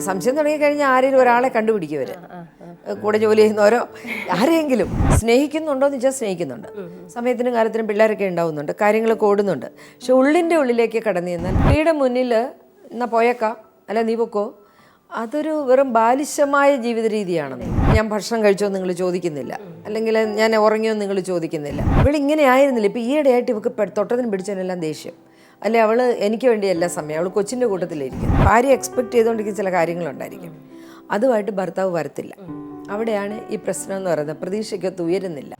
സംശയം തുടങ്ങിക്കഴിഞ്ഞാൽ ആരെങ്കിലും ഒരാളെ കണ്ടുപിടിക്കും കൂടെ ജോലി ചെയ്യുന്നവരോ? ആരെങ്കിലും സ്നേഹിക്കുന്നുണ്ടോ. എന്ന് വെച്ചാൽ സ്നേഹിക്കുന്നുണ്ട് സമയത്തിനും കാലത്തിനും പിള്ളേരൊക്കെ ഉണ്ടാവുന്നുണ്ട് കാര്യങ്ങളൊക്കെ ഓടുന്നുണ്ട് പക്ഷെ ഉള്ളിന്റെ ഉള്ളിലേക്ക് കടന്നു ചെന്നാൽ പുള്ളിയുടെ മുന്നിൽ എന്നാ പോയേക്കാം? അല്ല നീ പൊക്കോ? അതൊരു വെറും ബാലിശമായ ജീവിത രീതിയാണെന്ന്. ഞാൻ ഭക്ഷണം കഴിച്ചോ നിങ്ങൾ ചോദിക്കുന്നില്ല. അല്ലെങ്കിൽ ഞാൻ ഉറങ്ങിയോ നിങ്ങൾ ചോദിക്കുന്നില്ല. ഇവളിങ്ങനെ ആയിരുന്നില്ല. ഇപ്പം ഈയിടെയായിട്ട് ഇവക്ക് തൊട്ടതിനും പിടിച്ചതിനെല്ലാം ദേഷ്യം. അല്ലെ അവൾ എനിക്ക് വേണ്ടി എല്ലാ സമയം അവൾ കൊച്ചിന്റെ കൂട്ടത്തിലിരിക്കും. ഭാര്യ എക്സ്പെക്ട് ചെയ്തുകൊണ്ടിരിക്കുന്ന ചില കാര്യങ്ങളുണ്ടായിരിക്കും. അതുമായിട്ട് ഭർത്താവ് വരത്തില്ല. അവിടെയാണ് ഈ പ്രശ്നം എന്ന് പറയുന്നത്. പ്രതീക്ഷയ്ക്കൊത്ത് ഉയരുന്നില്ല.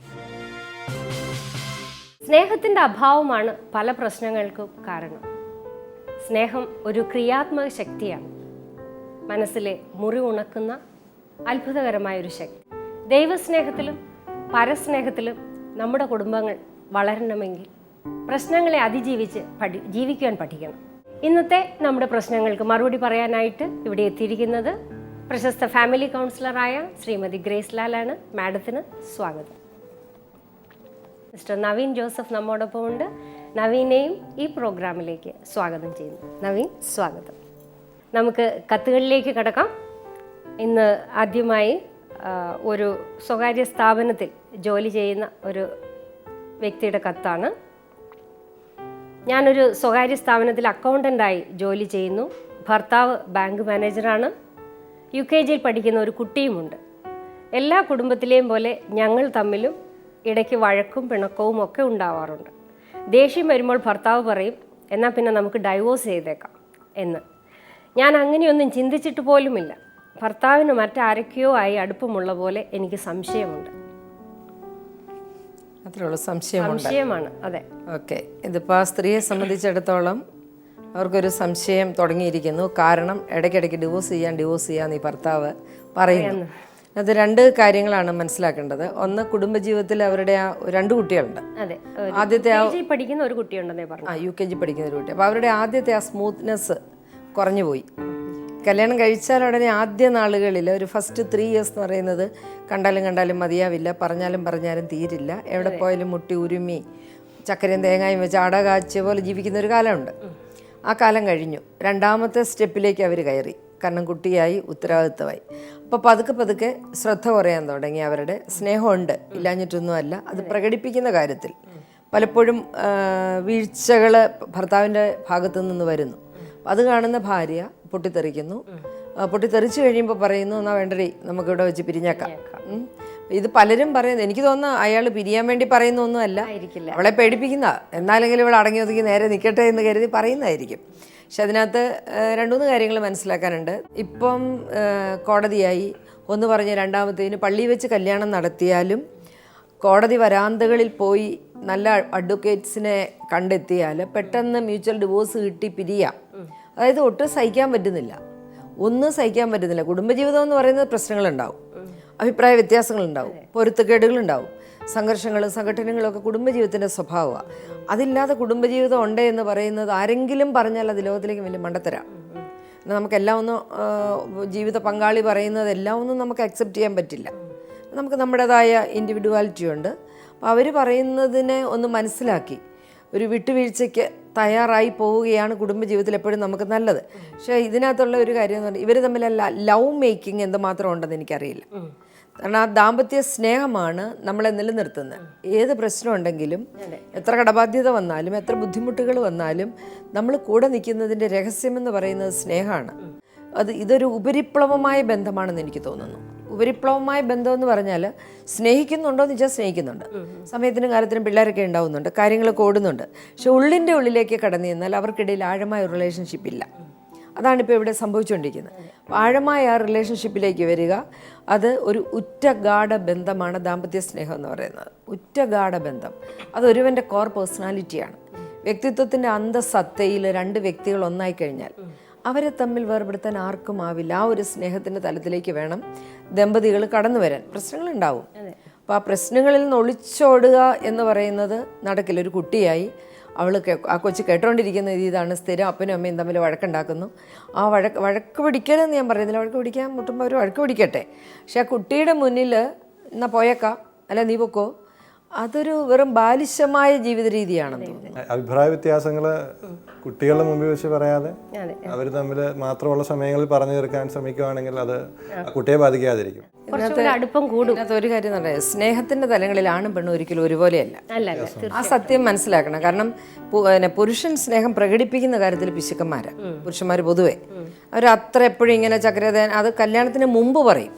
സ്നേഹത്തിന്റെ അഭാവമാണ് പല പ്രശ്നങ്ങൾക്കും കാരണം. സ്നേഹം ഒരു ക്രിയാത്മക ശക്തിയാണ്. മനസ്സിലെ മുറി ഉണക്കുന്ന അത്ഭുതകരമായ ഒരു ശക്തി. ദൈവസ്നേഹത്തിലും പരസ്നേഹത്തിലും നമ്മുടെ കുടുംബങ്ങൾ വളരണമെങ്കിൽ പ്രശ്നങ്ങളെ അതിജീവിച്ച് പഠി ജീവിക്കുവാൻ പഠിക്കണം. ഇന്നത്തെ നമ്മുടെ പ്രശ്നങ്ങൾക്ക് മറുപടി പറയാനായിട്ട് ഇവിടെ എത്തിയിരിക്കുന്നത് പ്രശസ്ത ഫാമിലി കൗൺസിലറായ ശ്രീമതി ഗ്രേസ് ലാലാണ്. മാഡത്തിന് സ്വാഗതം. മിസ്റ്റർ നവീൻ ജോസഫ് നമ്മോടൊപ്പം ഉണ്ട്. നവീനെയും ഈ പ്രോഗ്രാമിലേക്ക് സ്വാഗതം ചെയ്യുന്നു. നവീൻ സ്വാഗതം. നമുക്ക് കത്തുകളിലേക്ക് കടക്കാം. ഇന്ന് ആദ്യമായി ഒരു സ്വകാര്യ സ്ഥാപനത്തിൽ ജോലി ചെയ്യുന്ന ഒരു വ്യക്തിയുടെ കത്താണ്. ഞാനൊരു സ്വകാര്യ സ്ഥാപനത്തിൽ അക്കൗണ്ടന്റായി ജോലി ചെയ്യുന്നു. ഭർത്താവ് ബാങ്ക് മാനേജറാണ്. യു കെ ജിയിൽ പഠിക്കുന്ന ഒരു കുട്ടിയുമുണ്ട്. എല്ലാ കുടുംബത്തിലെയും പോലെ ഞങ്ങൾ തമ്മിലും ഇടയ്ക്ക് വഴക്കും പിണക്കവും ഒക്കെ ഉണ്ടാവാറുണ്ട്. ദേഷ്യം വരുമ്പോൾ ഭർത്താവ് പറയും എന്നാൽ പിന്നെ നമുക്ക് ഡൈവോഴ്സ് ചെയ്തേക്കാം എന്ന്. ഞാൻ അങ്ങനെയൊന്നും ചിന്തിച്ചിട്ട് പോലുമില്ല. ഭർത്താവിന് മറ്റാരൊക്കെയോ ആയി അടുപ്പമുള്ള പോലെ എനിക്ക് സംശയമുണ്ട്. അത്രേ ഉള്ളൂ. സംശയമുണ്ട്. സംശയമാണ്. അതെ. ഓക്കെ. ഇതിപ്പോൾ ആ സ്ത്രീയെ സംബന്ധിച്ചിടത്തോളം അവർക്കൊരു സംശയം തുടങ്ങിയിരിക്കുന്നു. കാരണം ഇടയ്ക്കിടയ്ക്ക് ഡിവോഴ്സ് ചെയ്യാൻ ഡിവോഴ്സ് ചെയ്യാന്ന് ഈ ഭർത്താവ് പറയുന്നു. അത് രണ്ട് കാര്യങ്ങളാണ് മനസ്സിലാക്കേണ്ടത്. ഒന്ന് കുടുംബജീവിതത്തിൽ അവരുടെ ആ രണ്ട് കുട്ടികളുണ്ട്. ആദ്യത്തെ പഠിക്കുന്ന ഒരു കുട്ടിയുണ്ടെന്നേ പറഞ്ഞു ആ യു കെ ജി പഠിക്കുന്ന ഒരു കുട്ടി. അപ്പോൾ അവരുടെ ആദ്യത്തെ ആ സ്മൂത്ത്നെസ് കുറഞ്ഞു പോയി കല്യാണം കഴിച്ചാൽ ഉടനെ ആദ്യ നാളുകളിൽ ഒരു ഫസ്റ്റ് ത്രീ ഇയേഴ്സ് എന്ന് പറയുന്നത് കണ്ടാലും കണ്ടാലും മതിയാവില്ല. പറഞ്ഞാലും പറഞ്ഞാലും തീരില്ല. എവിടെ പോയാലും മുട്ടി ഉരുമി ചക്കരയും തേങ്ങയും വെച്ച് അട കാച്ചിയ പോലെ ജീവിക്കുന്ന ഒരു കാലമുണ്ട്. ആ കാലം കഴിഞ്ഞു. രണ്ടാമത്തെ സ്റ്റെപ്പിലേക്ക് അവർ കയറി. കാരണം കുട്ടിയായി ഉത്തരവാദിത്തമായി അപ്പോൾ പതുക്കെ പതുക്കെ ശ്രദ്ധ കുറയാൻ തുടങ്ങി അവരുടെ. സ്നേഹമുണ്ട്. ഇല്ലാഞ്ഞിട്ടൊന്നുമല്ല. അത് പ്രകടിപ്പിക്കുന്ന കാര്യത്തിൽ. പലപ്പോഴും വീഴ്ചകൾ ഭർത്താവിന്റെ ഭാഗത്തു നിന്ന് വരുന്നു. അത് കാണുന്ന ഭാര്യ പൊട്ടിത്തെറിക്കുന്നു. പൊട്ടിത്തെറിച്ച് കഴിയുമ്പോൾ പറയുന്നു എന്നാ വേണ്ടടി നമുക്കിവിടെ വെച്ച് പിരിഞ്ഞേക്കാം. ഇത് പലരും പറയുന്നു എനിക്ക് തോന്നുന്നു അയാൾ പിരിയാൻ വേണ്ടി പറയുന്ന ഒന്നുമല്ല. അവളെ പേടിപ്പിക്കുന്ന എന്നാലെങ്കിലും ഇവിടെ അടങ്ങി ഒതുക്കി നേരെ നിൽക്കട്ടെ എന്ന് കരുതി പറയുന്നതായിരിക്കും. പക്ഷെ അതിനകത്ത് രണ്ടുമൂന്ന് കാര്യങ്ങൾ മനസ്സിലാക്കാനുണ്ട്. ഇപ്പം കോടതിയായി. ഒന്ന് പറഞ്ഞ് രണ്ടാമത്തേന് പള്ളി വെച്ച് കല്യാണം നടത്തിയാലും കോടതി വരാന്തകളിൽ പോയി നല്ല അഡ്വക്കേറ്റ്സിനെ കണ്ടെത്തിയാൽ പെട്ടെന്ന് മ്യൂച്വൽ ഡിവോഴ്സ് കിട്ടി പിരിയാം. അതായത് ഒട്ടും സഹിക്കാൻ പറ്റുന്നില്ല. ഒന്നും സഹിക്കാൻ പറ്റുന്നില്ല. കുടുംബജീവിതം എന്ന് പറയുന്നത് പ്രശ്നങ്ങളുണ്ടാവും. അഭിപ്രായ വ്യത്യാസങ്ങളുണ്ടാവും. പൊരുത്തക്കേടുകളുണ്ടാവും. സംഘർഷങ്ങളും സംഘടനകളും ഒക്കെ കുടുംബജീവിതത്തിന്റെ സ്വഭാവമാണ് അതില്ലാതെ കുടുംബജീവിതം ഉണ്ട് എന്ന് പറയുന്നത് ആരെങ്കിലും പറഞ്ഞാൽ അത് ലോകത്തിലേക്ക് വലിയ മണ്ടത്തരാം. എന്നാൽ നമുക്കെല്ലാം ഒന്നും ജീവിത പങ്കാളി പറയുന്നത് എല്ലാം ഒന്നും നമുക്ക് അക്സെപ്റ്റ് ചെയ്യാൻ പറ്റില്ല. നമുക്ക് നമ്മുടേതായ ഇൻഡിവിജ്വാലിറ്റി ഉണ്ട്. അപ്പോൾ അവർ പറയുന്നതിനെ ഒന്ന് മനസ്സിലാക്കി. ഒരു വിട്ടുവീഴ്ചയ്ക്ക് തയ്യാറായി പോവുകയാണ് കുടുംബജീവിതത്തിൽ എപ്പോഴും നമുക്ക് നല്ലത്. പക്ഷേ ഇതിനകത്തുള്ള ഒരു കാര്യം എന്ന് പറഞ്ഞാൽ ഇവർ തമ്മിലല്ല ലവ് മേക്കിംഗ് എന്തുമാത്രം ഉണ്ടെന്ന് എനിക്കറിയില്ല. കാരണം ആ ദാമ്പത്യ സ്നേഹമാണ് നമ്മളെ നിലനിർത്തുന്നത്. ഏത് പ്രശ്നം ഉണ്ടെങ്കിലും എത്ര കടബാധ്യത വന്നാലും എത്ര ബുദ്ധിമുട്ടുകൾ വന്നാലും നമ്മൾ കൂടെ നിൽക്കുന്നതിന്റെ രഹസ്യമെന്ന് പറയുന്നത് സ്നേഹമാണ്. അത് ഇതൊരു ഉപരിപ്ലവമായ ബന്ധമാണെന്ന് എനിക്ക് തോന്നുന്നു. ഉപരിപ്ലവമായ ബന്ധം എന്ന് പറഞ്ഞാൽ സ്നേഹിക്കുന്നുണ്ടോ എന്ന് വെച്ചാൽ സ്നേഹിക്കുന്നുണ്ട്. സമയത്തിനും കാലത്തിനും പിള്ളേരൊക്കെ ഉണ്ടാവുന്നുണ്ട്. കാര്യങ്ങളൊക്കെ ഓടുന്നുണ്ട്. പക്ഷെ ഉള്ളിന്റെ ഉള്ളിലേക്ക് കടന്നു ചെന്നാൽ അവർക്കിടയിൽ ആഴമായ ഒരു റിലേഷൻഷിപ്പ് ഇല്ല. അതാണ് ഇപ്പോൾ ഇവിടെ സംഭവിച്ചുകൊണ്ടിരിക്കുന്നത്. ആഴമായ ആ റിലേഷൻഷിപ്പിലേക്ക് വരിക അത് ഒരു ഉറ്റഗാഠ ബന്ധമാണ് ദാമ്പത്യ സ്നേഹം എന്ന് പറയുന്നത്. ഉറ്റഗാഠ ബന്ധം. അതൊരുവന്റെ കോർ പേഴ്സണാലിറ്റിയാണ് വ്യക്തിത്വത്തിന്റെ അന്തസത്തയിൽ രണ്ട് വ്യക്തികൾ ഒന്നായി കഴിഞ്ഞാൽ അവരെ തമ്മിൽ വേർപെടുത്താൻ ആർക്കും ആവില്ല. ആ ഒരു സ്നേഹത്തിന്റെ തലത്തിലേക്ക് വേണം ദമ്പതികൾ കടന്നു വരാൻ. പ്രശ്നങ്ങളുണ്ടാവും. അപ്പോൾ ആ പ്രശ്നങ്ങളിൽ നിന്ന് ഒളിച്ചോടുക എന്ന് പറയുന്നത് നടക്കില്ല. ഒരു കുട്ടിയായി അവൾ ആ കൊച്ചു കേട്ടോണ്ടിരിക്കുന്ന ഇത് ഇതാണ് സ്ഥിരം അപ്പനും അമ്മയും തമ്മിൽ വഴക്കുണ്ടാക്കുന്നു. ആ വഴക്ക് വഴക്ക് പിടിക്കലെന്ന് ഞാൻ പറയുന്നില്ല. വഴക്ക് പിടിക്കാൻ മുട്ടുമ്പോൾ അവർ വഴക്ക് പിടിക്കട്ടെ. പക്ഷെ ആ കുട്ടിയുടെ മുന്നിൽ എന്നാ പോയേക്കാം. അല്ല നീ പൊക്കോ. അതൊരു വെറും ബാലിശമായ ജീവിത രീതിയാണെന്ന് തോന്നുന്നു. അഭിപ്രായ വ്യത്യാസങ്ങൾ കുട്ടികളുടെ മുമ്പിൽ വെച്ച് പറയാതെ അവർ തമ്മിൽ മാത്രമുള്ള സമയങ്ങളിൽ പറഞ്ഞു തീർക്കാൻ ശ്രമിക്കുകയാണെങ്കിൽ അത് കുട്ടിയെ ബാധിക്കാതിരിക്കും. അടുപ്പം കൂടും. ഒരു കാര്യം എന്ന് സ്നേഹത്തിന്റെ തലങ്ങളിൽ ആണും പെണ്ണും ഒരിക്കലും ഒരുപോലെയല്ല. അല്ല അല്ല ആ സത്യം മനസ്സിലാക്കണം. കാരണം പിന്നെ പുരുഷൻ സ്നേഹം പ്രകടിപ്പിക്കുന്ന കാര്യത്തിൽ പിശുക്കന്മാരാണ് പുരുഷന്മാർ പൊതുവെ. അവർ അത്ര എപ്പോഴും ഇങ്ങനെ ചക്രതേൻ അത് കല്യാണത്തിന് മുമ്പ് പറയും.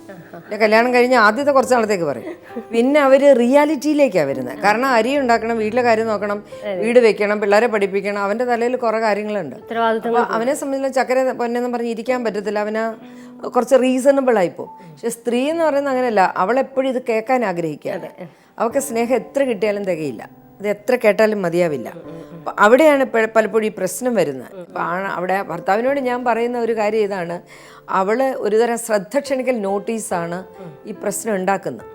കല്യാണം കഴിഞ്ഞ് ആദ്യത്തെ കുറച്ച് നാളത്തേക്ക് പറയും. പിന്നെ അവർ റിയാലിറ്റിയിലേക്കാണ് വരുന്നത്. കാരണം അരി ഉണ്ടാക്കണം വീട്ടിലെ കാര്യം നോക്കണം വീട് വെക്കണം പിള്ളേരെ പഠിപ്പിക്കണം അവന്റെ തലയിൽ കുറേ കാര്യങ്ങളുണ്ട്. അവനെ സംബന്ധിച്ച് ചക്കര പൊന്നെന്ന് പറഞ്ഞ് ഇരിക്കാൻ പറ്റത്തില്ല. അവന് കുറച്ച് റീസണബിൾ ആയിപ്പോ പക്ഷെ സ്ത്രീ എന്ന് പറയുന്നത് അങ്ങനെയല്ല. അവളെപ്പോഴും ഇത് കേൾക്കാൻ ആഗ്രഹിക്കുക അവൾക്ക് സ്നേഹം എത്ര കിട്ടിയാലും തികയില്ല. ഇത് എത്ര കേട്ടാലും മതിയാവില്ല. അവിടെയാണ് പലപ്പോഴും ഈ പ്രശ്നം വരുന്നത്. അവിടെ ഭർത്താവിനോട് ഞാൻ പറയുന്ന ഒരു കാര്യം ഇതാണ്. അവൾ ഒരുതരം ശ്രദ്ധ ക്ഷണിക്കൽ നോട്ടീസാണ് ഈ പ്രശ്നം ഉണ്ടാക്കുന്നത്.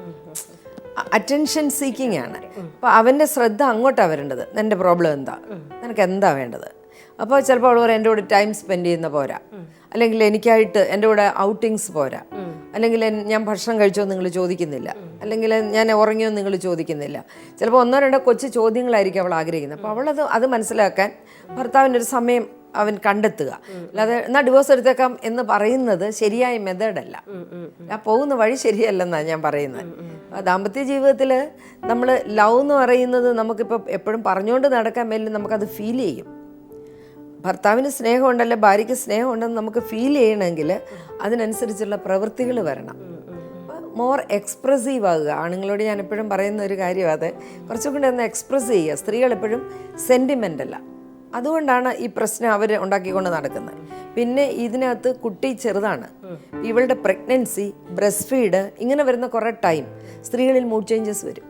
അറ്റൻഷൻ സീക്കിംഗ് ആണ്. അപ്പോൾ അവന്റെ ശ്രദ്ധ അങ്ങോട്ടാണ് വരേണ്ടത്. എന്റെ പ്രോബ്ലം എന്താ? നിനക്ക് എന്താ വേണ്ടത്? അപ്പോൾ ചിലപ്പോൾ അവൾ പറയും എന്റെ കൂടെ ടൈം സ്പെൻഡ് ചെയ്യുന്ന പോരാ. അല്ലെങ്കിൽ എനിക്കായിട്ട് എന്റെ കൂടെ ഔട്ടിങ്സ് പോരാ. അല്ലെങ്കിൽ ഞാൻ ഭക്ഷണം കഴിച്ചോ നിങ്ങൾ ചോദിക്കുന്നില്ല. അല്ലെങ്കിൽ ഞാൻ ഉറങ്ങിയോ നിങ്ങൾ ചോദിക്കുന്നില്ല. ചിലപ്പോൾ ഒന്നോ രണ്ടോ കൊച്ചു ചോദ്യങ്ങളായിരിക്കും അവൾ ആഗ്രഹിക്കുന്നത്. അപ്പോൾ അവളത് അത് മനസ്സിലാക്കാൻ ഭർത്താവിന്റെ ഒരു സമയം അവൻ കണ്ടെത്തുക. അല്ലാതെ എന്നാൽ ഡിവോഴ്സ് എടുത്തേക്കാം എന്ന് പറയുന്നത് ശരിയായ മെത്തേഡല്ല ആ പോകുന്ന വഴി ശരിയല്ലെന്നാണ് ഞാൻ പറയുന്നത്. ദാമ്പത്യ ജീവിതത്തിൽ നമ്മൾ ലവ് എന്ന് പറയുന്നത് നമുക്കിപ്പോൾ എപ്പോഴും പറഞ്ഞുകൊണ്ട് നടക്കാൻ മേലും നമുക്കത് ഫീൽ ചെയ്യും. ഭർത്താവിന് സ്നേഹമുണ്ടല്ലേ ഭാര്യയ്ക്ക് സ്നേഹമുണ്ടെന്ന് നമുക്ക് ഫീൽ ചെയ്യണമെങ്കിൽ അതിനനുസരിച്ചുള്ള പ്രവൃത്തികൾ വരണം. മോർ എക്സ്പ്രസീവ് ആകുക. ആണുങ്ങളോട് ഞാൻ എപ്പോഴും പറയുന്ന ഒരു കാര്യം അത്. കുറച്ചും കൂടി ഒന്ന് എക്സ്പ്രസ് ചെയ്യുക. സ്ത്രീകൾ എപ്പോഴും സെന്റിമെന്റ് അല്ല. അതുകൊണ്ടാണ് ഈ പ്രശ്നം അവർ ഉണ്ടാക്കിക്കൊണ്ട് നടക്കുന്നത്. പിന്നെ ഇതിനകത്ത് കുട്ടി ചെറുതാണ്. ഇവളുടെ പ്രഗ്നൻസി ബ്രസ്റ്റ് ഫീഡ് ഇങ്ങനെ വരുന്ന കുറേ ടൈം സ്ത്രീകളിൽ മൂഡ് ചേഞ്ചസ് വരും.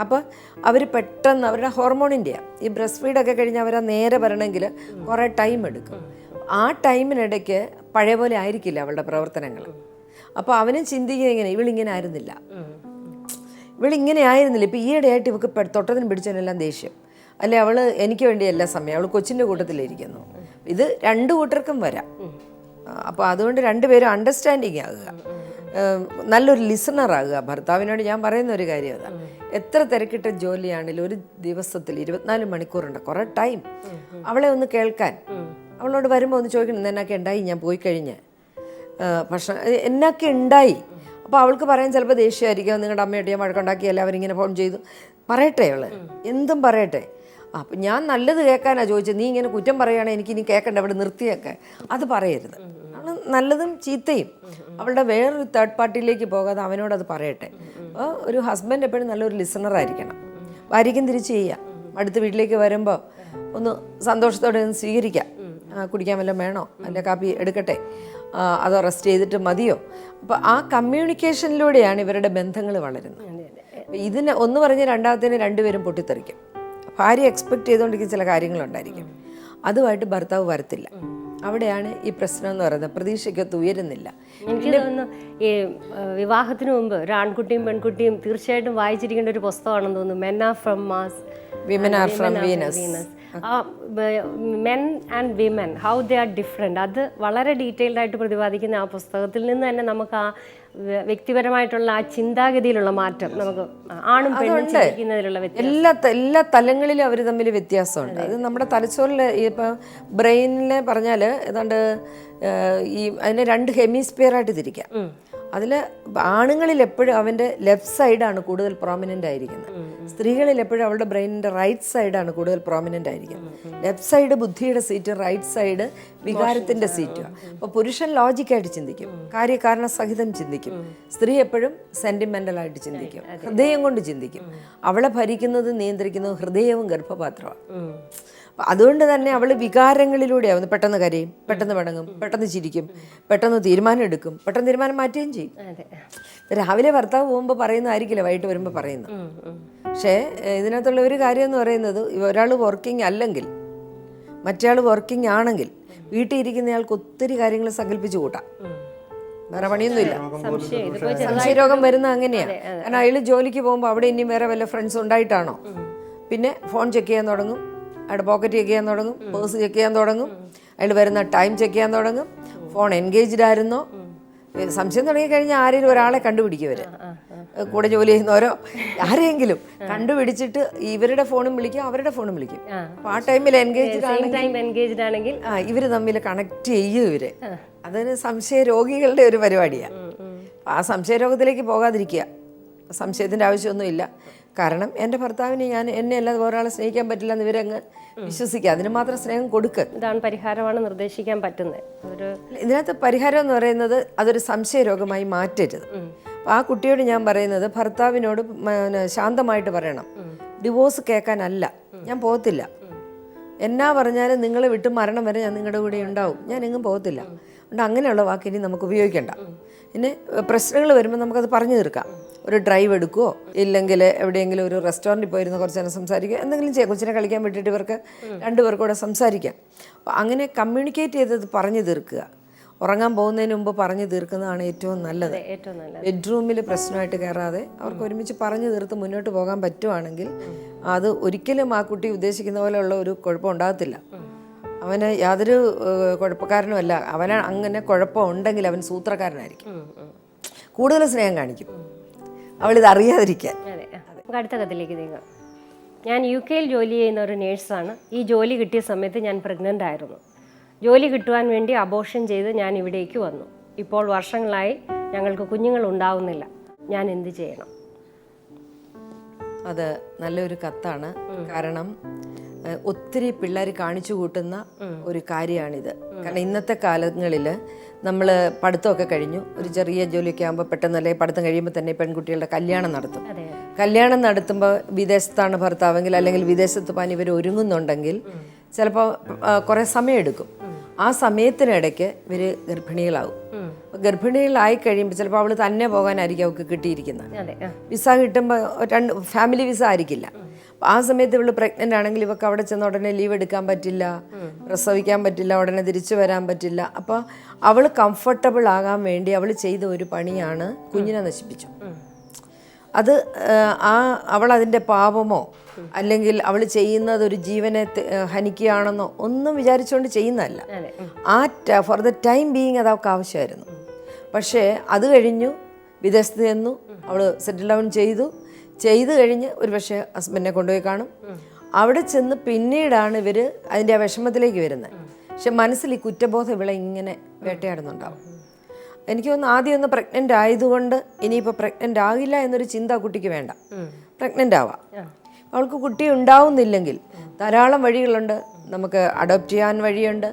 അപ്പോൾ അവർ പെട്ടെന്ന് അവരുടെ ഹോർമോണിന്റെയാണ് ഈ ബ്രസ്റ്റ് ഫീഡൊക്കെ കഴിഞ്ഞ് അവരെ നേരെ വരണമെങ്കിൽ കുറേ ടൈം എടുക്കും. ആ ടൈമിനിടയ്ക്ക് പഴയ പോലെ ആയിരിക്കില്ല അവളുടെ പ്രവർത്തനങ്ങൾ. അപ്പോൾ അവനും ചിന്തിക്കുക ഇങ്ങനെ ഇവളിങ്ങനെ ആയിരുന്നില്ല. ഇവളിങ്ങനെ ആയിരുന്നില്ല. ഇപ്പം ഈയിടെയായിട്ട് ഇവക്ക് തൊട്ടതിനും പിടിച്ചതിനെല്ലാം ദേഷ്യം. അല്ലെ അവൾ എനിക്ക് വേണ്ടി എല്ലാ സമയം അവൾ കൊച്ചിന്റെ കൂട്ടത്തിലിരിക്കുന്നു. ഇത് രണ്ട് കൂട്ടർക്കും വരാം. അപ്പോൾ അതുകൊണ്ട് രണ്ടുപേരും അണ്ടർസ്റ്റാൻഡിങ് ആകുക. നല്ലൊരു ലിസണറാകുക ഭർത്താവിനോട് ഞാൻ പറയുന്ന ഒരു കാര്യം അതാണ് എത്ര തിരക്കിട്ട ജോലിയാണെങ്കിലും ഒരു ദിവസത്തിൽ ഇരുപത്തിനാല് മണിക്കൂറുണ്ട്. കുറേ ടൈം. അവളെ ഒന്ന് കേൾക്കാൻ. അവളോട് വരുമ്പോൾ ഒന്ന് ചോദിക്കണം എന്നൊക്കെ ഉണ്ടായി ഞാൻ പോയി കഴിഞ്ഞ്. ഭക്ഷണം എന്നൊക്കെ ഉണ്ടായി അപ്പോൾ അവൾക്ക് പറയാൻ ചിലപ്പോൾ ദേഷ്യമായിരിക്കും നിങ്ങളുടെ അമ്മയോട് ഞാൻ വഴക്കുണ്ടാക്കി എല്ലാവരും ഇങ്ങനെ ഫോൺ ചെയ്തു. പറയട്ടെ അവൾ. എന്തും പറയട്ടെ. അപ്പം ഞാൻ നല്ലത് കേൾക്കാനാണ് ചോദിച്ചത്. നീ ഇങ്ങനെ കുറ്റം പറയുകയാണെങ്കിൽ എനിക്ക് ഇനി കേൾക്കണ്ട അവിടെ നിർത്തിയൊക്കെ. അത് പറയരുത്. അവൾ നല്ലതും ചീത്തയും. അവളുടെ വേറൊരു തേർഡ് പാർട്ടിയിലേക്ക് പോകാതെ അവനോട് അത് പറയട്ടെ. അപ്പോൾ ഒരു ഹസ്ബൻഡ് എപ്പോഴും നല്ലൊരു ലിസണർ ആയിരിക്കണം. ഭാര്യയ്ക്കും തിരിച്ച് ചെയ്യാം. അടുത്ത വീട്ടിലേക്ക് വരുമ്പോൾ ഒന്ന് സന്തോഷത്തോടെ ഒന്ന് സ്വീകരിക്കാം. കുടിക്കാൻ വല്ലതും വേണോ? അല്ല കാപ്പി എടുക്കട്ടെ? അതോ റെസ്റ്റ് ചെയ്തിട്ട് മതിയോ? അപ്പോൾ ആ കമ്മ്യൂണിക്കേഷനിലൂടെയാണ് ഇവരുടെ ബന്ധങ്ങൾ വളരുന്നത്. ഇതിന് ഒന്ന് പറഞ്ഞ് രണ്ടാമത്തേന് രണ്ടുപേരും പൊട്ടിത്തെറിക്കും. ഭാര്യ എക്സ്പെക്ട് ചെയ്തുകൊണ്ടിരിക്കുന്ന ചില കാര്യങ്ങളുണ്ടായിരിക്കും. അതുമായിട്ട് ഭർത്താവ് വരത്തില്ല. അവിടെയാണ് ഈ പ്രശ്നം എന്ന് പറയുന്നത്. പ്രതീക്ഷയ്ക്കൊത്ത് ഉയരുന്നില്ല. എനിക്ക് തോന്നുന്നു ഈ വിവാഹത്തിന് മുമ്പ് ഒരു ആൺകുട്ടിയും പെൺകുട്ടിയും തീർച്ചയായിട്ടും വായിച്ചിരിക്കേണ്ട ഒരു പുസ്തകമാണെന്ന് തോന്നുന്നു. Men are from Mars women are from Venus men and women how they are different അത് വളരെ ഡീറ്റെയിൽഡ് ആയിട്ട് പ്രതിപാദിക്കുന്ന ആ പുസ്തകത്തിൽ നിന്ന് തന്നെ നമുക്ക് ആ വ്യക്തിപരമായിട്ടുള്ള ആ ചിന്താഗതിയിലുള്ള മാറ്റം നമുക്ക് ആണും പെണ്ണും ചിന്തിക്കുന്നതിലുള്ള എല്ലാ എല്ലാ തലങ്ങളിലും അവർ തമ്മിൽ വ്യത്യാസമുണ്ട്. അത്. നമ്മുടെ തലച്ചോറിൽ ഇപ്പം ബ്രെയിനിൽ പറഞ്ഞാൽ ഏതാണ്ട് ഈ അതിനെ രണ്ട് ഹെമിസ്ഫിയർ ആയിട്ട് തിരിക്കാം അതിൽ ആണുങ്ങളിൽ എപ്പോഴും അവന്റെ ലെഫ്റ്റ് സൈഡാണ് കൂടുതൽ പ്രോമിനന്റ് ആയിരിക്കുന്നത്. സ്ത്രീകളിൽ എപ്പോഴും അവളുടെ ബ്രെയിനിന്റെ റൈറ്റ് സൈഡാണ് കൂടുതൽ പ്രോമിനന്റ് ആയിരിക്കുന്നത്. ലെഫ്റ്റ് സൈഡ് ബുദ്ധിയുടെ സീറ്റ് റൈറ്റ് സൈഡ് വികാരത്തിന്റെ സീറ്റുമാണ് അപ്പോൾ പുരുഷൻ ലോജിക്കായിട്ട് ചിന്തിക്കും. കാര്യകാരണ സഹിതം ചിന്തിക്കും. സ്ത്രീ എപ്പോഴും സെന്റിമെന്റലായിട്ട് ചിന്തിക്കും. ഹൃദയം കൊണ്ട് ചിന്തിക്കും. അവളെ ഭരിക്കുന്നതും നിയന്ത്രിക്കുന്നതും ഹൃദയവും ഗർഭപാത്രമാണ്. അതുകൊണ്ട് തന്നെ അവൾ വികാരങ്ങളിലൂടെയാവുന്നു പെട്ടെന്ന് കരയും പെട്ടെന്ന് പിണങ്ങും പെട്ടെന്ന് ചിരിക്കും പെട്ടെന്ന് തീരുമാനം എടുക്കും പെട്ടെന്ന് തീരുമാനം മാറ്റുകയും ചെയ്യും. അതെ. രാവിലെ ഭർത്താവ് പോകുമ്പോൾ പറയുന്നതായിരിക്കില്ല വൈകിട്ട് വരുമ്പോൾ പറയുന്നത്. പക്ഷേ ഇതിനകത്തുള്ള ഒരു കാര്യം എന്ന് പറയുന്നത് ഒരാൾ വർക്കിംഗ് അല്ലെങ്കിൽ മറ്റേയാൾ വർക്കിംഗ് ആണെങ്കിൽ വീട്ടിൽ ഇരിക്കുന്നയാൾക്ക് ഒത്തിരി കാര്യങ്ങൾ സങ്കല്പിച്ചു കൂട്ടാം. വേറെ പണിയൊന്നുമില്ല. ഇല്ല സംശയ സംശയരോഗം വരുന്നത് അങ്ങനെയാണ് കാരണം അയാൾ ജോലിക്ക് പോകുമ്പോൾ അവിടെ ഇനിയും വേറെ വല്ല ഫ്രണ്ട്സ് ഉണ്ടായിട്ടാണോ? പിന്നെ ഫോൺ ചെക്ക് ചെയ്യാൻ തുടങ്ങും. അയാളുടെ പോക്കറ്റ് ചെക്ക് ചെയ്യാൻ തുടങ്ങും പേഴ്സ് ചെക്ക് ചെയ്യാൻ തുടങ്ങും. അയാൾ വരുന്ന ടൈം ചെക്ക് ചെയ്യാൻ തുടങ്ങും. ഫോൺ എൻഗേജ്ഡ് ആയിരുന്നോ? സംശയം തുടങ്ങിക്കഴിഞ്ഞാൽ ആരെങ്കിലും ഒരാളെ കണ്ടുപിടിക്കും ഇവർ കൂടെ ജോലി ചെയ്യുന്നവരോ? ആരെങ്കിലും കണ്ടുപിടിച്ചിട്ട് ഇവരുടെ ഫോണും വിളിക്കും അവരുടെ ഫോണും വിളിക്കും. അപ്പൊ ആ ടൈമിൽ എൻഗേജ്ഡ് ആണെങ്കിൽ ഇവർ തമ്മിൽ കണക്ട് ചെയ്യും ഇവർ. അതൊരു സംശയ രോഗികളുടെ ഒരു പരിപാടിയാണ് ആ സംശയ രോഗത്തിലേക്ക് പോകാതിരിക്കുക. സംശയത്തിന്റെ ആവശ്യമൊന്നുമില്ല. കാരണം എന്റെ ഭർത്താവിന് ഞാൻ എന്നെ അല്ലാതെ ഒരാളെ സ്നേഹിക്കാൻ പറ്റില്ല എന്ന് ഇവരങ്ങ് വിശ്വസിക്കുക. അതിന് മാത്രം സ്നേഹം കൊടുക്കുക ഇതാണ് പരിഹാരമാണ് നിർദ്ദേശിക്കാൻ പറ്റുന്നത്. ഒരു ഇതിനകത്ത് പരിഹാരം എന്ന് പറയുന്നത് അതൊരു സംശയ രോഗമായി മാറ്റരുത്. ആ കുട്ടിയോട് ഞാൻ പറയുന്നത് ഭർത്താവിനോട് ശാന്തമായിട്ട് പറയണം. ഡിവോഴ്സ് കേൾക്കാനല്ല. ഞാൻ പോകത്തില്ല. എന്നാ പറഞ്ഞാലും നിങ്ങളെ വിട്ട് മരണം വരെ ഞാൻ നിങ്ങളുടെ കൂടെ ഉണ്ടാവും. ഞാൻ എങ്ങും പോകത്തില്ല. അതുകൊണ്ട് അങ്ങനെയുള്ള വാക്കിനി നമുക്ക് ഉപയോഗിക്കേണ്ട. പിന്നെ പ്രശ്നങ്ങൾ വരുമ്പോൾ നമുക്കത് പറഞ്ഞു തീർക്കാം. ഒരു ഡ്രൈവ് എടുക്കുവോ? ഇല്ലെങ്കിൽ എവിടെയെങ്കിലും ഒരു റെസ്റ്റോറന്റിൽ പോയിരുന്ന കുറച്ച് നേരം സംസാരിക്കുക. എന്തെങ്കിലും ചെയ്യാം. കൊച്ചിനെ കളിക്കാൻ വിട്ടിട്ട് ഇവർക്ക് രണ്ടുപേർക്കും കൂടെ സംസാരിക്കാം. അപ്പോൾ അങ്ങനെ കമ്മ്യൂണിക്കേറ്റ് ചെയ്തത് പറഞ്ഞു തീർക്കുക. ഉറങ്ങാൻ പോകുന്നതിന് മുമ്പ് പറഞ്ഞു തീർക്കുന്നതാണ് ഏറ്റവും നല്ലത്. ഏറ്റവും നല്ലത്. ബെഡ്റൂമിൽ പ്രശ്നമായിട്ട് കയറാതെ അവർക്ക് ഒരുമിച്ച് പറഞ്ഞു തീർത്ത് മുന്നോട്ട് പോകാൻ പറ്റുവാണെങ്കിൽ അത് ഒരിക്കലും ആ കുട്ടി ഉദ്ദേശിക്കുന്ന പോലെയുള്ള ഒരു കുഴപ്പം ഉണ്ടാകത്തില്ല. അവന് യാതൊരു കുഴപ്പക്കാരനുമല്ല. അവന് അങ്ങനെ കുഴപ്പം ഉണ്ടെങ്കിൽ അവൻ സൂത്രക്കാരനായിരിക്കും. കൂടുതൽ സ്നേഹം കാണിക്കും. അവൾ ഇത് അറിയാതിരിക്കാൻ നമുക്ക് അടുത്ത കഥയിലേക്ക് നീങ്ങാം. ഞാൻ യു കെയിൽ ജോലി ചെയ്യുന്ന ഒരു നേഴ്സാണ്. ഈ ജോലി കിട്ടിയ സമയത്ത് ഞാൻ പ്രഗ്നന്റ് ആയിരുന്നു. ജോലി കിട്ടുവാൻ വേണ്ടി അബോഷൻ ചെയ്ത് ഞാൻ ഇവിടേക്ക് വന്നു. ഇപ്പോൾ വർഷങ്ങളായി ഞങ്ങൾക്ക് കുഞ്ഞുങ്ങൾ ഉണ്ടാവുന്നില്ല ഞാൻ എന്ത് ചെയ്യണം? അത് നല്ലൊരു കത്താണ്. കാരണം ഒത്തിരി പിള്ളേർ കാണിച്ചു കൂട്ടുന്ന ഒരു കാര്യമാണിത്. കാരണം ഇന്നത്തെ കാലങ്ങളിൽ നമ്മൾ പഠിത്തമൊക്കെ കഴിഞ്ഞു. ഒരു ചെറിയ ജോലിയൊക്കെ ആകുമ്പോൾ പെട്ടെന്ന് അല്ലെങ്കിൽ പഠിത്തം കഴിയുമ്പോൾ തന്നെ പെൺകുട്ടികളുടെ കല്യാണം നടത്തും. കല്യാണം നടത്തുമ്പോൾ വിദേശത്താണ് ഭർത്താവെങ്കിൽ അല്ലെങ്കിൽ വിദേശത്ത് പോകാൻ ഇവർ ഒരുങ്ങുന്നുണ്ടെങ്കിൽ ചിലപ്പോൾ കുറേ സമയമെടുക്കും. ആ സമയത്തിനിടയ്ക്ക് ഇവർ ഗർഭിണികളാവും ഗർഭിണികളായി കഴിയുമ്പോൾ ചിലപ്പോൾ അവൾ തന്നെ പോകാനായിരിക്കും അവൾക്ക് കിട്ടിയിരിക്കുന്നത്. വിസ കിട്ടുമ്പോൾ രണ്ട് ഫാമിലി വിസ ആയിരിക്കില്ല. ആ സമയത്ത് ഇവൾ പ്രഗ്നന്റ് ആണെങ്കിൽ ഇവക്ക് അവിടെ ചെന്ന് ഉടനെ ലീവ് എടുക്കാൻ പറ്റില്ല പ്രസവിക്കാൻ പറ്റില്ല ഉടനെ തിരിച്ചു വരാൻ പറ്റില്ല. അപ്പോൾ അവൾ കംഫർട്ടബിൾ ആകാൻ വേണ്ടി അവൾ ചെയ്ത ഒരു പണിയാണ് കുഞ്ഞിനെ നശിപ്പിച്ചു അത് ആ അവൾ അതിന്റെ പാപമോ അല്ലെങ്കിൽ അവൾ ചെയ്യുന്നത് ഒരു ജീവനെ ഹനിക്കുകയാണെന്നോ ഒന്നും വിചാരിച്ചുകൊണ്ട് ചെയ്യുന്നതല്ല. ആ ഫോർ ദ ടൈം ബീയിങ് അത് അവൾക്ക് ആവശ്യമായിരുന്നു. പക്ഷേ അത് കഴിഞ്ഞു വിദേശത്ത് ചെന്നു അവൾ സെറ്റിൽ ഡൗൺ ചെയ്തു. ചെയ്തു കഴിഞ്ഞ് ഒരു പക്ഷേ ഹസ്ബൻഡിനെ കൊണ്ടുപോയി കാണും. അവിടെ ചെന്ന് പിന്നീടാണ് ഇവർ അതിന്റെ ആ വിഷമത്തിലേക്ക് വരുന്നത്. പക്ഷെ മനസ്സിൽ ഈ കുറ്റബോധം ഇവിടെ ഇങ്ങനെ വേട്ടയാടുന്നുണ്ടാവും. എനിക്ക് തോന്നുന്നു ആദ്യം ഒന്ന് പ്രഗ്നന്റ് ആയതുകൊണ്ട് ഇനിയിപ്പോൾ പ്രഗ്നന്റ് ആകില്ല എന്നൊരു ചിന്ത കുട്ടിക്ക് വേണ്ട. പ്രഗ്നന്റ് ആവാം. അവൾക്ക് കുട്ടി ഉണ്ടാവുന്നില്ലെങ്കിൽ ധാരാളം വഴികളുണ്ട്. നമുക്ക് അഡോപ്റ്റ് ചെയ്യാൻ വഴിയുണ്ട്.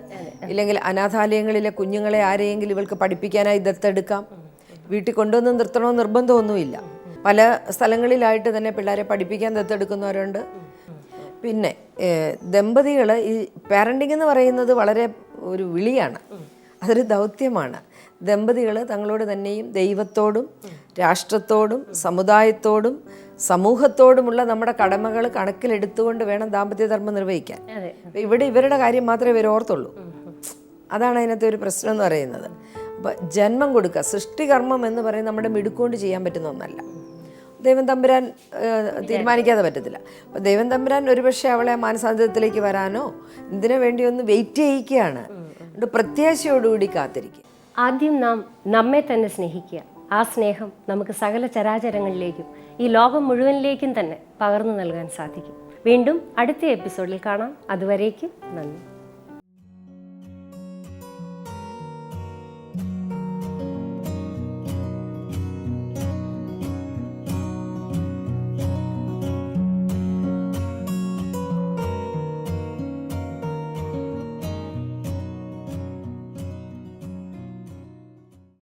ഇല്ലെങ്കിൽ അനാഥാലയങ്ങളിലെ കുഞ്ഞുങ്ങളെ ആരെയെങ്കിലും ഇവൾക്ക് പഠിപ്പിക്കാനായി ദത്തെടുക്കാം. വീട്ടിൽ കൊണ്ടുവന്ന് നിർത്തണമെന്ന് നിർബന്ധമൊന്നുമില്ല. പല സ്ഥലങ്ങളിലായിട്ട് തന്നെ പിള്ളേരെ പഠിപ്പിക്കാൻ ദത്തെടുക്കുന്നവരുണ്ട്. പിന്നെ ദമ്പതികൾ ഈ പാരന്റിങ് എന്ന് പറയുന്നത് വളരെ ഒരു വിളിയാണ്. അതൊരു ദൗത്യമാണ്. ദമ്പതികൾ തങ്ങളോട് തന്നെയും ദൈവത്തോടും രാഷ്ട്രത്തോടും സമുദായത്തോടും സമൂഹത്തോടുമുള്ള നമ്മുടെ കടമകൾ കണക്കിലെടുത്തുകൊണ്ട് വേണം ദാമ്പത്യധർമ്മം നിർവഹിക്കാൻ. അതെ. അപ്പൊ ഇവിടെ ഇവരുടെ കാര്യം മാത്രമേ ഇവർ ഓർത്തുള്ളൂ. അതാണ് അതിനകത്തെ ഒരു പ്രശ്നം എന്ന് പറയുന്നത്. അപ്പോൾ ജന്മം കൊടുക്കുക സൃഷ്ടികർമ്മം എന്ന് പറയുന്നത് നമ്മുടെ മിടുക്കൊണ്ട് ചെയ്യാൻ പറ്റുന്ന ഒന്നല്ല. ദൈവം തമ്പുരാൻ തീരുമാനിക്കാതെ പറ്റത്തില്ല. അപ്പോൾ ദൈവം തമ്പുരാൻ ഒരുപക്ഷെ അവളെ മാനസാന്തരത്തിലേക്ക് വരാനോ ഇതിനു വേണ്ടി ഒന്ന് വെയിറ്റ് ചെയ്യിക്കുകയാണ്. പ്രത്യാശയോടുകൂടി കാത്തിരിക്കുക. ആദ്യം നാം നമ്മെ തന്നെ സ്നേഹിക്കുക. ആ സ്നേഹം നമുക്ക് സകല ചരാചരങ്ങളിലേക്കും ഈ ലോകം മുഴുവനിലേക്കും തന്നെ പകർന്നു നൽകാൻ സാധിക്കും. വീണ്ടും അടുത്ത എപ്പിസോഡിൽ കാണാം. അതുവരേക്കും നന്ദി.